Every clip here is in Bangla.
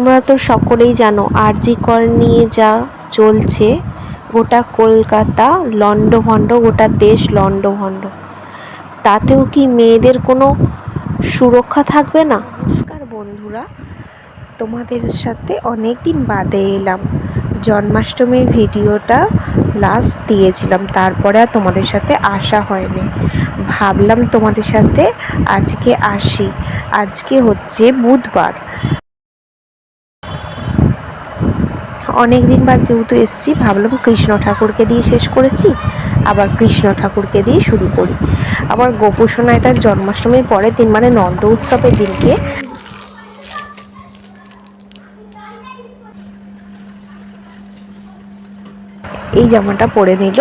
তোমরা তো সকলেই জানো আরজি কর নিয়ে যা চলছে, গোটা কলকাতা লণ্ডভণ্ড, গোটা দেশ লণ্ডভণ্ড। তাতেও কি মেয়েদের কোনো সুরক্ষা থাকবে না? নমস্কার বন্ধুরা, তোমাদের সাথে অনেক দিন বাদে এলাম। জন্মাষ্টমীর ভিডিওটা লাস্ট দিয়েছিলাম, তারপরে আর তোমাদের সাথে আসা হয়নি। ভাবলাম তোমাদের সাথে আজকে আসি। আজকে হচ্ছে বুধবার। অনেক দিন বাদ যেহেতু এসছি, ভাবলাম কৃষ্ণ ঠাকুরকে দিয়ে শেষ করেছি, আবার কৃষ্ণ ঠাকুরকে দিয়ে শুরু করি। আবার গোপুসোনা এটার জন্মাষ্টমীর পরের দিন মানে নন্দ উৎসবের দিনকে এই জামাটা পরে নিল।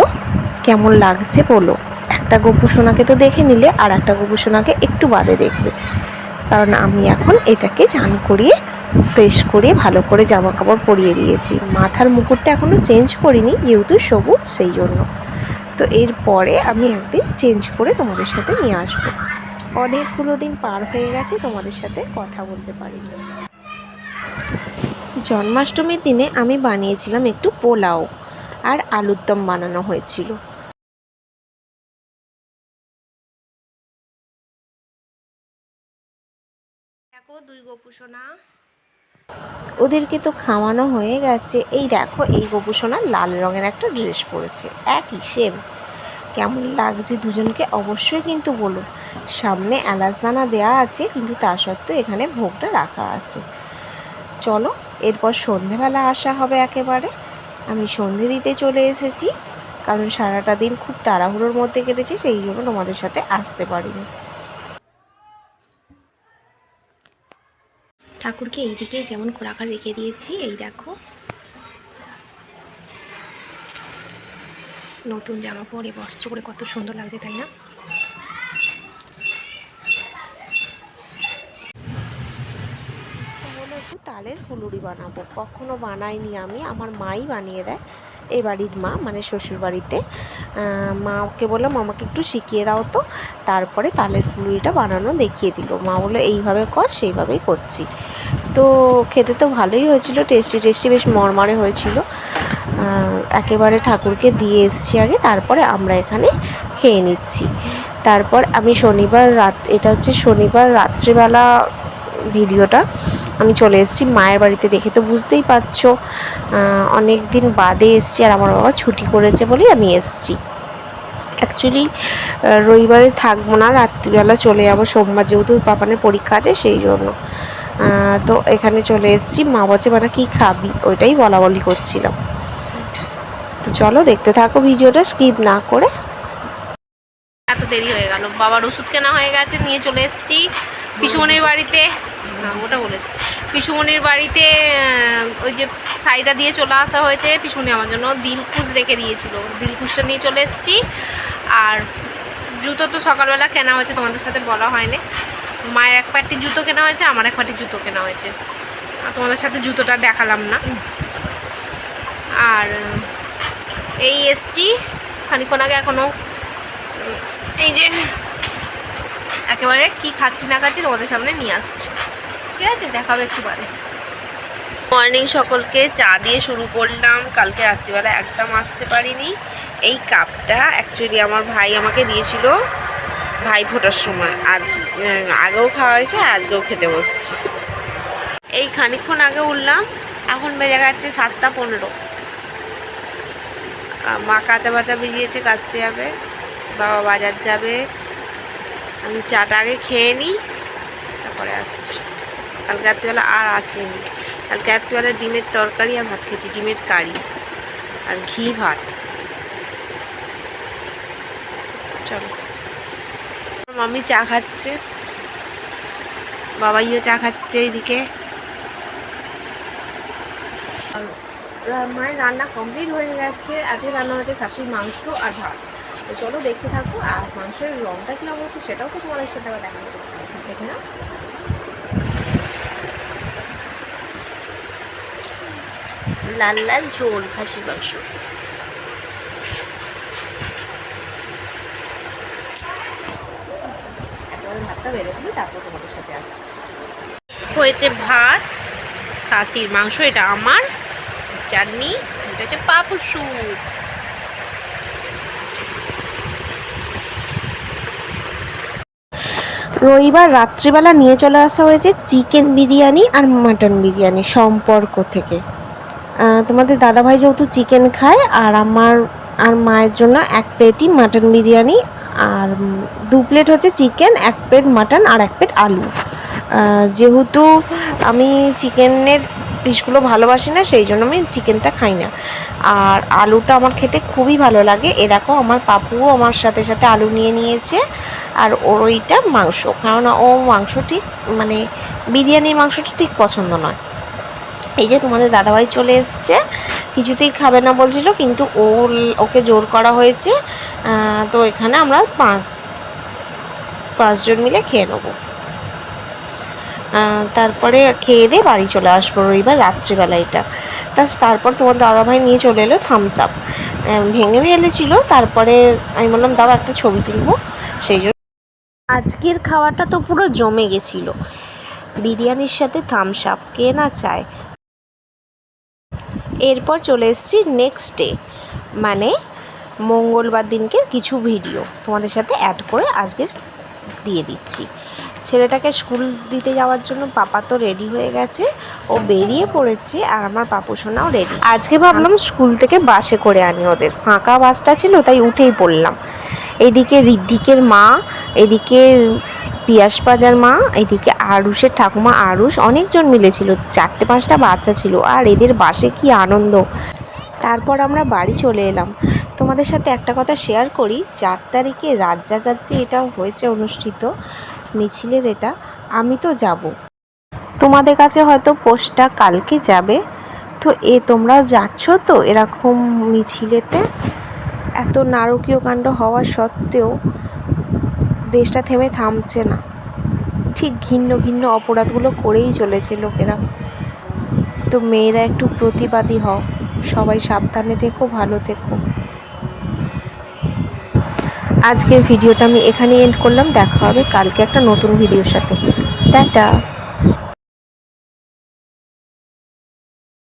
কেমন লাগছে বলো? একটা গোপুসোনাকে তো দেখে নিলে, আর একটা গোপুসোনাকে একটু বাদে দেখবে। কারণ আমি এখন এটাকে চান করিয়ে ফ্রেশ করে ভালো করে জামা কাপড় পরিয়ে দিয়েছি। মাথার মুকুটটা এখনও চেঞ্জ করিনি, যেহেতু সবুজ, সেই জন্য। তো এরপরে আমি একদিন চেঞ্জ করে তোমাদের সাথে নিয়ে আসব। অনেকগুলো দিন পার হয়ে গেছে, তোমাদের সাথে কথা বলতে পারিনি জন্মাষ্টমীর দিনে আমি বানিয়েছিলাম একটু পোলাও আর আলুর দম বানানো হয়েছিল। দেখো, দুই গোপুসোনা ওদেরকে তো খাওয়ানো হয়ে গেছে। এই দেখো, এই গোপুসোনা লাল রঙের একটা ড্রেস পরেছে। একই সেম কেমন লাগছে দুজনকে অবশ্যই কিন্তু বলো সামনে এলাচ দানা দেওয়া আছে, কিন্তু তা সত্ত্বেও এখানে ভোগটা রাখা আছে। চলো, এরপর সন্ধেবেলা আসা হবে একেবারে। আমি সন্ধে দিতে চলে এসেছি, কারণ সারাটা দিন খুব তাড়াহুড়োর মধ্যে কেটেছি, সেই জন্য তোমাদের সাথে আসতে পারিনি। ঠাকুরকে এইদিকে যেমন খোলাকার রেখে দিয়েছি, এই দেখো। নতুন জামা পরে, বস্ত্র পরে কত সুন্দর লাগছে, তাই না? একটু তালের ফুলুরি বানাবো। কখনো বানাইনি আমি, আমার মাই বানিয়ে দেয়। এই বাড়ির মা মানে শ্বশুর বাড়িতে। মাকে বললাম আমাকে একটু শিখিয়ে দাও তো। তারপরে তালের ফুলটা বানানো দেখিয়ে দিল। মা বলল, এইভাবে কর, সেইভাবেই করছি। তো খেতে তো ভালোই হয়েছিল, টেস্টি টেস্টি, বেশ মরমরে হয়েছিল। একেবারে ঠাকুরকে দিয়ে এসছি আগে, তারপরে আমরা এখানে খেয়ে নিচ্ছি। তারপর আমি শনিবার রাত, এটা হচ্ছে শনিবার রাত্রিবেলা ভিডিওটা, আমি চলে এসেছি মায়ের বাড়িতে দেখে। তো বুঝতেই পারছ অনেক দিন বাদে এসেছি আর আমার বাবা ছুটি করেছে বলেই আমি এসছি। অ্যাকচুয়ালি রবিবারে থাকব না, রাত্রিবেলা চলে যাব, সোমবার যেহেতু পাপানের পরীক্ষা আছে সেই জন্য। তো এখানে চলে এসেছি, মা বলছে মানে কী খাবি? ওইটাই বলা বলি করছিলাম। তো চলো দেখতে থাকো ভিডিওটা স্কিপ না করে। এত দেরি হয়ে গেল, বাবার ওষুধ কেনা হয়ে গেছে, নিয়ে চলে এসেছি। পিসুমনির বাড়িতে হ্যাঁ ওটা বলেছে। পিসুমনির বাড়িতে ওই যে সাইডা দিয়ে চলে আসা হয়েছে। পিসুমনি আমার জন্য দিলকুশ রেখে দিয়েছিল। দিলকুশটা নিয়ে চলে এসেছি। আর জুতো তো সকালবেলা কেনা হয়েছে, তোমাদের সাথে বলা হয়নি। মায়ের এক পাটি জুতো কেনা হয়েছে, আমার এক পাটি জুতো কেনা হয়েছে। তোমাদের সাথে জুতোটা দেখালাম না। আর, এই এসছি। খানিক্ষণ আগে এখনও এই যে একেবারে কি খাচ্ছি না খাচ্ছি তোমাদের সামনে নিয়ে আসছি। ঠিক আছে, দেখাবে একটু বাদে মর্নিং সকলকে চা দিয়ে শুরু করলাম। কালকে রাত্রিবেলা একদম আসতে পারিনি। এই কাপটা অ্যাকচুয়ালি আমার ভাই আমাকে দিয়েছিল ভাই ফোটার সময়। আজ আগেও খাওয়া হয়েছে, আজকেও খেতে বসছি। এই খানিকক্ষণ আগে উঠলাম। এখন বেজে গেছে সাতটা পনেরো। মা কাঁচা বাচা বেরিয়েছে কাচতে যাবে। বাবা বাজার যাবে। আমি চাটা আগে খেয়ে নিই, তারপরে আসছি। কালকে রাত্রিবেলা আর আসেনি। কালকে রাত্রিবেলা ডিমের তরকারি আর ভাত খেয়েছি, ডিমের কারি আর ঘি ভাত। চলো। মাম্মি চা খাচ্ছে। বাবাইও চা খাচ্ছে এইদিকে। মায়ের রান্না কমপ্লিট হয়ে গেছে। আজকে রান্না হচ্ছে খাসির মাংস আর ভাত। তো চলো দেখতে থাকো, আর মাংসের রংটা কীরকম হচ্ছে সেটাও তো তোমাদের সাথে আবার দেখাবো দেখে না লাল লাল ঝোল খাসির মাংস। ভাতটা দিই তারপর তোমাদের সাথে আসছি। হয়েছে ভাত, খাসির মাংস, এটা আমার, চাটনি, এটা হচ্ছে পাপু রবিবার রাত্রিবেলা নিয়ে চলে আসা হয়েছে চিকেন বিরিয়ানি আর মাটন বিরিয়ানি সম্পর্ক থেকে। তোমাদের দাদাভাই যেহেতু চিকেন খায়, আর আমার আর মায়ের জন্য এক প্লেটই মাটন বিরিয়ানি, আর দু প্লেট হচ্ছে চিকেন, এক প্লেট মাটন আর এক প্লেট আলু। যেহেতু আমি চিকেনের পিসগুলো ভালোবাসি না, সেই জন্য আমি চিকেনটা খাই না। আর আলুটা আমার খেতে খুবই ভালো লাগে। এ দেখো, আমার পাপুও আমার সাথে সাথে আলু নিয়ে নিয়েছে। আর ওর ওইটা মাংস, কেননা ও মাংস ঠিক মানে বিরিয়ানির মাংসটা ঠিক পছন্দ নয়। এই যে তোমাদের দাদাভাই চলে এসছে, কিছুতেই খাবে না বলছিল, কিন্তু ও ওকে জোর করা হয়েছে তো এখানে আমরা পাঁচ, পাঁচজন মিলে খেয়ে নেব। তারপরে খেয়ে দিয়ে বাড়ি চলে আসব রবিবার রাত্রিবেলা এটা। তা তারপর তোমার দাদাভাই নিয়ে চলে এলো থামস আপ ভেঙে ফেলেছিল তারপরে আমি বললাম, দাও একটা ছবি তুলবো। সেই জন্য আজকের খাওয়াটা তো পুরো জমে গেছিল। বিরিয়ানির সাথে থামস আপ কে না চায়? এরপর চলে এসেছি নেক্সট ডে মানে মঙ্গলবার দিনকে কিছু ভিডিও তোমাদের সাথে অ্যাড করে আজকে দিয়ে দিচ্ছি। ছেলেটাকে স্কুল দিতে যাওয়ার জন্য পাপা তো রেডি হয়ে গেছে, ও বেরিয়ে পড়েছে আর আমার পাপু সোনাও রেডি আজকে ভাবলাম স্কুল থেকে বাসে করে আনি ওদের। ফাঁকা বাসটা ছিল, তাই উঠেই পড়লাম। এদিকে ঋদ্ধিকের মা এদিকে পিয়াস বাজার মা, এদিকে আরুষের ঠাকুমা আরুষ, অনেকজন মিলেছিল চারটে পাঁচটা বাচ্চা ছিল, আর এদের বাসে কি আনন্দ। তারপর আমরা বাড়ি চলে এলাম। তোমাদের সাথে একটা কথা শেয়ার করি, চার তারিখে রাত যে এটা হয়েছে অনুষ্ঠিত, মিছিলের এটা, আমি তো যাব। তোমাদের কাছে হয়তো পোস্টটা কালকে যাবে, তো এ তোমরা যাচ্ছ তো এরকম মিছিলেতে? এত নারকীয় কাণ্ড হওয়া সত্ত্বেও দেশটা থেমে থামছে না। ঠিক ঘিন্ন ঘিন্ন অপরাধগুলো করেই চলেছে লোকেরা। তো মেয়েরা একটু প্রতিবাদী হও। সবাই সাবধানে থেকো, ভালো থেকো। আজকের ভিডিওটা আমি এখানে এন্ড করলাম। দেখা হবে কালকে একটা নতুন ভিডিওর সাথে। টাটা।